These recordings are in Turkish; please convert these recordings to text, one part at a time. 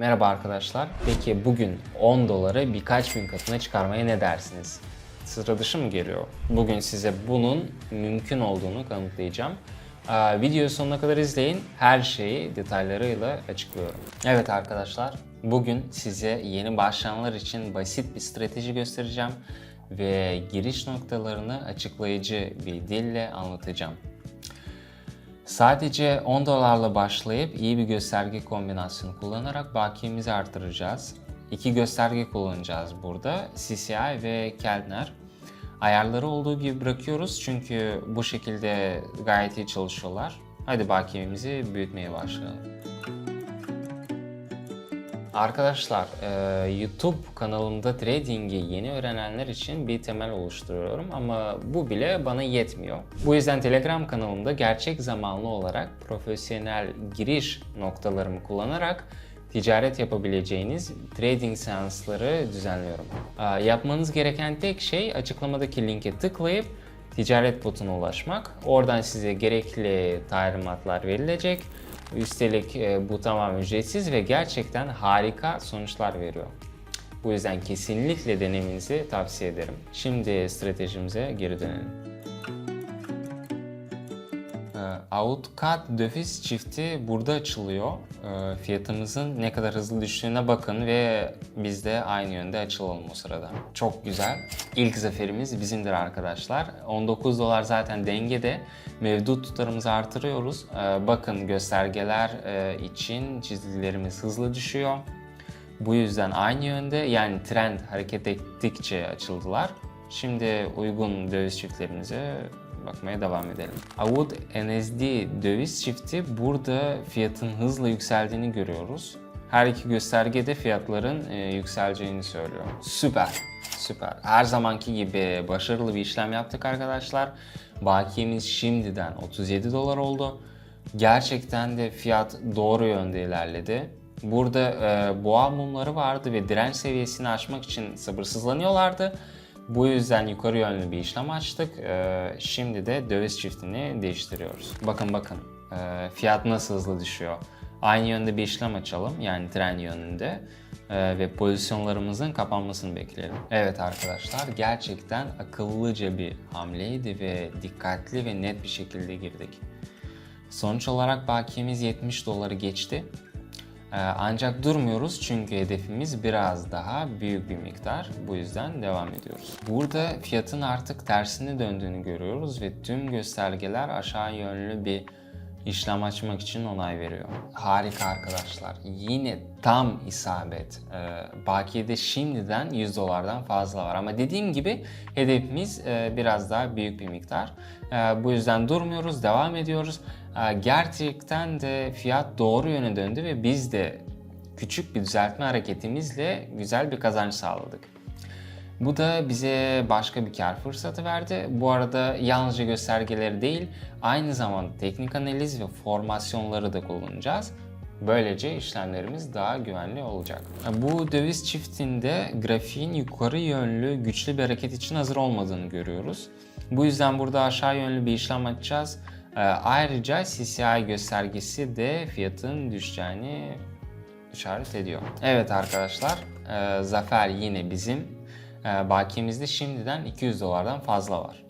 Merhaba arkadaşlar. Peki bugün 10 doları birkaç bin katına çıkarmaya ne dersiniz? Sıra dışı mı geliyor? Bugün size bunun mümkün olduğunu kanıtlayacağım. Ee, videoyu sonuna kadar izleyin. Her şeyi detaylarıyla açıklıyorum. Evet arkadaşlar, bugün size yeni başlayanlar için basit bir strateji göstereceğim ve giriş noktalarını açıklayıcı bir dille anlatacağım. Sadece 10 dolarla başlayıp iyi bir gösterge kombinasyonu kullanarak bakiyemizi artıracağız. İki gösterge kullanacağız burada. CCI ve Keltner. Ayarları olduğu gibi bırakıyoruz çünkü bu şekilde gayet iyi çalışıyorlar. Hadi bakiyemizi büyütmeye başlayalım. Arkadaşlar, e, YouTube kanalımda trading'i yeni öğrenenler için bir temel oluşturuyorum ama bu bile bana yetmiyor. Bu yüzden Telegram kanalımda gerçek zamanlı olarak profesyonel giriş noktalarımı kullanarak ticaret yapabileceğiniz trading seansları düzenliyorum. E, yapmanız gereken tek şey açıklamadaki linke tıklayıp ticaret botuna ulaşmak. Oradan size gerekli talimatlar verilecek. Üstelik e, bu tamamen ücretsiz ve gerçekten harika sonuçlar veriyor. Bu yüzden kesinlikle denemenizi tavsiye ederim. Şimdi stratejimize geri dönelim. Outcut döviz çifti burada açılıyor. Ee, Fiyatımızın ne kadar hızlı düştüğüne bakın ve biz de aynı yönde açılalım o sırada. Çok güzel. İlk zaferimiz bizimdir arkadaşlar. 19 dolar zaten dengede. Mevcut tutarımızı artırıyoruz. Ee, Bakın göstergeler e, için çizgilerimiz hızlı düşüyor. Bu yüzden aynı yönde yani trend hareket ettikçe açıldılar. Şimdi uygun döviz çiftlerimize bakmaya devam edelim. Avud NSD döviz çifti burada fiyatın hızla yükseldiğini görüyoruz. Her iki göstergede fiyatların e, yükseleceğini söylüyor. Süper, süper. Her zamanki gibi başarılı bir işlem yaptık arkadaşlar. Bakiyemiz şimdiden 37 dolar oldu. Gerçekten de fiyat doğru yönde ilerledi. Burada e, boğa mumları vardı ve direnç seviyesini aşmak için sabırsızlanıyorlardı. Bu yüzden yukarı yönlü bir işlem açtık. E, şimdi de döviz çiftini değiştiriyoruz. Bakın bakın e, fiyat nasıl hızlı düşüyor. Aynı yönde bir işlem açalım yani tren yönünde e, ve pozisyonlarımızın kapanmasını bekleyelim. Evet arkadaşlar gerçekten akıllıca bir hamleydi ve dikkatli ve net bir şekilde girdik. Sonuç olarak bakiyemiz 70 doları geçti. Ee, Ancak durmuyoruz çünkü hedefimiz biraz daha büyük bir miktar. Bu yüzden devam ediyoruz. Burada fiyatın artık tersine döndüğünü görüyoruz ve tüm göstergeler aşağı yönlü bir işlem açmak için onay veriyor. Harika arkadaşlar. Yine tam isabet. Ee, Bakiyede şimdiden 100 dolardan fazla var. Ama dediğim gibi hedefimiz e, biraz daha büyük bir miktar. Ee, Bu yüzden durmuyoruz, devam ediyoruz. Gerçekten de fiyat doğru yöne döndü ve biz de küçük bir düzeltme hareketimizle güzel bir kazanç sağladık. Bu da bize başka bir kar fırsatı verdi. Bu arada yalnızca göstergeleri değil, aynı zamanda teknik analiz ve formasyonları da kullanacağız. Böylece işlemlerimiz daha güvenli olacak. Bu döviz çiftinde grafiğin yukarı yönlü güçlü bir hareket için hazır olmadığını görüyoruz. Bu yüzden burada aşağı yönlü bir işlem açacağız. Ee, Ayrıca CCI göstergesi de fiyatın düşeceğini işaret ediyor. Evet arkadaşlar, e, zafer yine bizim. E, bakiyemizde şimdiden 200 dolardan fazla var.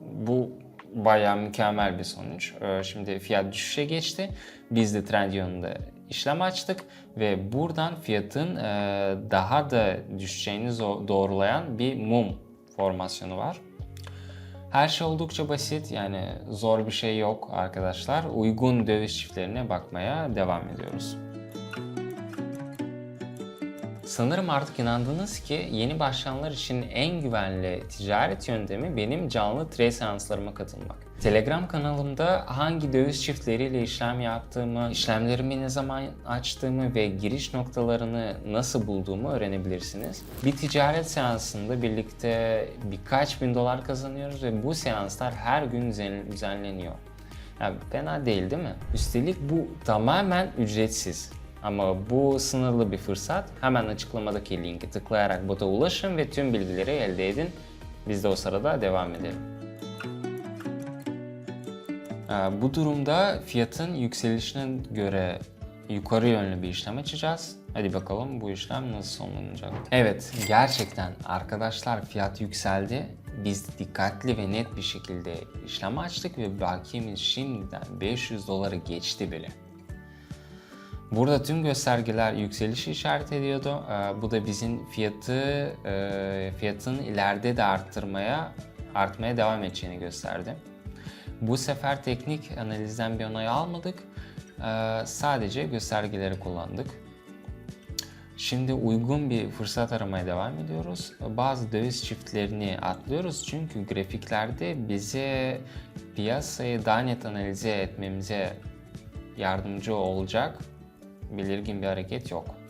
Bu bayağı mükemmel bir sonuç. E, şimdi fiyat düşüşe geçti. Biz de trend yönünde işlem açtık ve buradan fiyatın e, daha da düşeceğini doğrulayan bir mum formasyonu var. Her şey oldukça basit yani zor bir şey yok arkadaşlar. Uygun döviz çiftlerine bakmaya devam ediyoruz. Sanırım artık inandınız ki yeni başlayanlar için en güvenli ticaret yöntemi benim canlı trade seanslarıma katılmak. Telegram kanalımda hangi döviz çiftleriyle işlem yaptığımı, işlemlerimi ne zaman açtığımı ve giriş noktalarını nasıl bulduğumu öğrenebilirsiniz. Bir ticaret seansında birlikte birkaç bin dolar kazanıyoruz ve bu seanslar her gün düzen- düzenleniyor. Ya fena değil değil mi? Üstelik bu tamamen ücretsiz. Ama bu sınırlı bir fırsat. Hemen açıklamadaki linki tıklayarak bota ulaşın ve tüm bilgileri elde edin. Biz de o sırada devam edelim. Ee, Bu durumda fiyatın yükselişine göre yukarı yönlü bir işlem açacağız. Hadi bakalım bu işlem nasıl sonlanacak. Evet gerçekten arkadaşlar fiyat yükseldi. Biz dikkatli ve net bir şekilde işlem açtık ve bakiyemiz şimdiden 500 doları geçti bile. Burada tüm göstergeler yükselişi işaret ediyordu. Ee, bu da bizim fiyatı e, fiyatın ileride de arttırmaya artmaya devam edeceğini gösterdi. Bu sefer teknik analizden bir onay almadık. Ee, sadece göstergeleri kullandık. Şimdi uygun bir fırsat aramaya devam ediyoruz. Bazı döviz çiftlerini atlıyoruz çünkü grafiklerde bize piyasayı daha net analize etmemize yardımcı olacak belirgin bir hareket yok.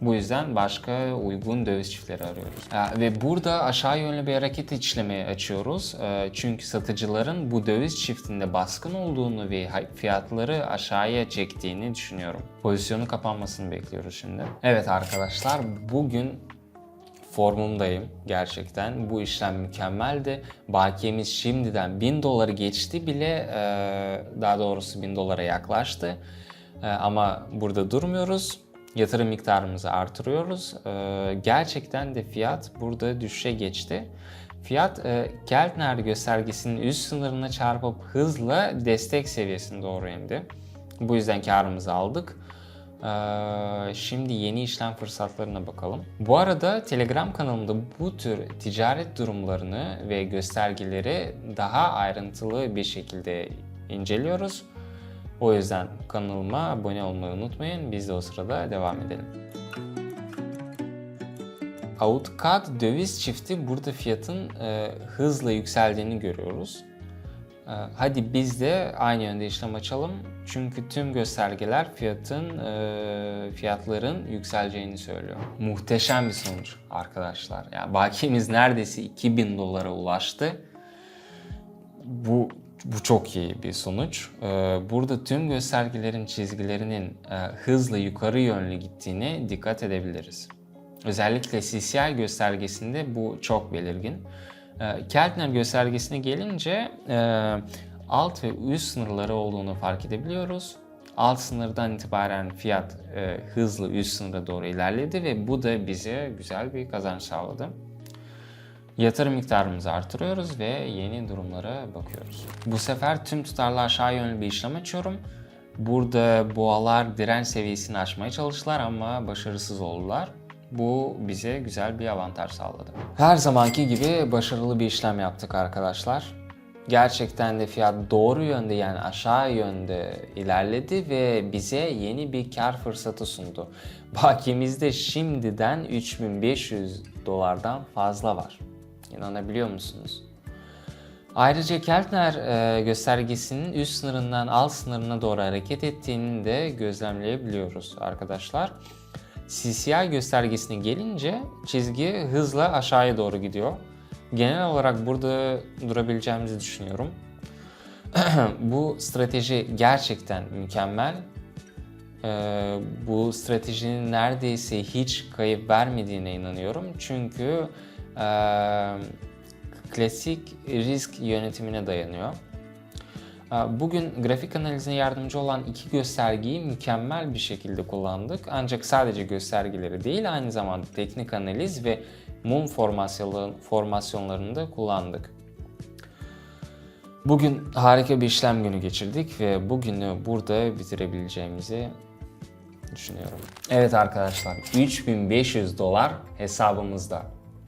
Bu yüzden başka uygun döviz çiftleri arıyoruz. Ve burada aşağı yönlü bir hareket işlemi açıyoruz. Ee, Çünkü satıcıların bu döviz çiftinde baskın olduğunu ve fiyatları aşağıya çektiğini düşünüyorum. Pozisyonun kapanmasını bekliyoruz şimdi. Evet arkadaşlar bugün formumdayım gerçekten. Bu işlem mükemmeldi. Bakiyemiz şimdiden 1000 doları geçti bile e, daha doğrusu 1000 dolara yaklaştı. E, Ama burada durmuyoruz. Yatırım miktarımızı artırıyoruz. E, Gerçekten de fiyat burada düşüşe geçti. Fiyat e, Keltner göstergesinin üst sınırına çarpıp hızla destek seviyesine doğru indi. Bu yüzden karımızı aldık. Ee, şimdi yeni işlem fırsatlarına bakalım. Bu arada Telegram kanalımda bu tür ticaret durumlarını ve göstergeleri daha ayrıntılı bir şekilde inceliyoruz. O yüzden kanalıma abone olmayı unutmayın. Biz de o sırada devam edelim. Outcad döviz çifti burada fiyatın e, hızla yükseldiğini görüyoruz. Ee, Hadi biz de aynı yönde işlem açalım. Çünkü tüm göstergeler fiyatın e, fiyatların yükseleceğini söylüyor. Muhteşem bir sonuç arkadaşlar. Yani bakiyemiz neredeyse 2000 dolara ulaştı. Bu bu çok iyi bir sonuç. Ee, Burada tüm göstergelerin çizgilerinin e, hızla yukarı yönlü gittiğine dikkat edebiliriz. Özellikle CCI göstergesinde bu çok belirgin. Ee, Keltner göstergesine gelince e, alt ve üst sınırları olduğunu fark edebiliyoruz. Alt sınırdan itibaren fiyat e, hızlı üst sınıra doğru ilerledi ve bu da bize güzel bir kazanç sağladı. Yatırım miktarımızı artırıyoruz ve yeni durumlara bakıyoruz. Bu sefer tüm tutarlı aşağı yönlü bir işlem açıyorum. Burada boğalar direnç seviyesini aşmaya çalıştılar ama başarısız oldular. Bu bize güzel bir avantaj sağladı. Her zamanki gibi başarılı bir işlem yaptık arkadaşlar. Gerçekten de fiyat doğru yönde yani aşağı yönde ilerledi ve bize yeni bir kar fırsatı sundu. Bakiyemizde şimdiden 3500 dolardan fazla var. İnanabiliyor musunuz? Ayrıca Keltner e, göstergesinin üst sınırından alt sınırına doğru hareket ettiğini de gözlemleyebiliyoruz arkadaşlar. CCI göstergesine gelince çizgi hızla aşağıya doğru gidiyor. Genel olarak burada durabileceğimizi düşünüyorum. Bu strateji gerçekten mükemmel. Ee, bu stratejinin neredeyse hiç kayıp vermediğine inanıyorum. Çünkü klasik risk yönetimine dayanıyor. Bugün grafik analizine yardımcı olan iki göstergeyi mükemmel bir şekilde kullandık. Ancak sadece göstergeleri değil aynı zamanda teknik analiz ve mum formasyonları- formasyonlarını da kullandık. Bugün harika bir işlem günü geçirdik ve bugünü burada bitirebileceğimizi düşünüyorum. Evet arkadaşlar 3500 dolar hesabımızda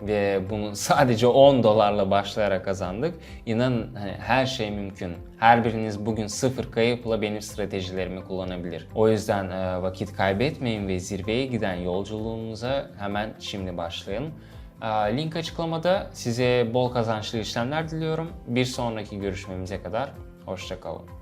ve bunu sadece 10 dolarla başlayarak kazandık. İnanın hani her şey mümkün. Her biriniz bugün sıfır kayıpla benim stratejilerimi kullanabilir. O yüzden e, vakit kaybetmeyin ve zirveye giden yolculuğunuza hemen şimdi başlayın. E, Link açıklamada size bol kazançlı işlemler diliyorum. Bir sonraki görüşmemize kadar hoşçakalın.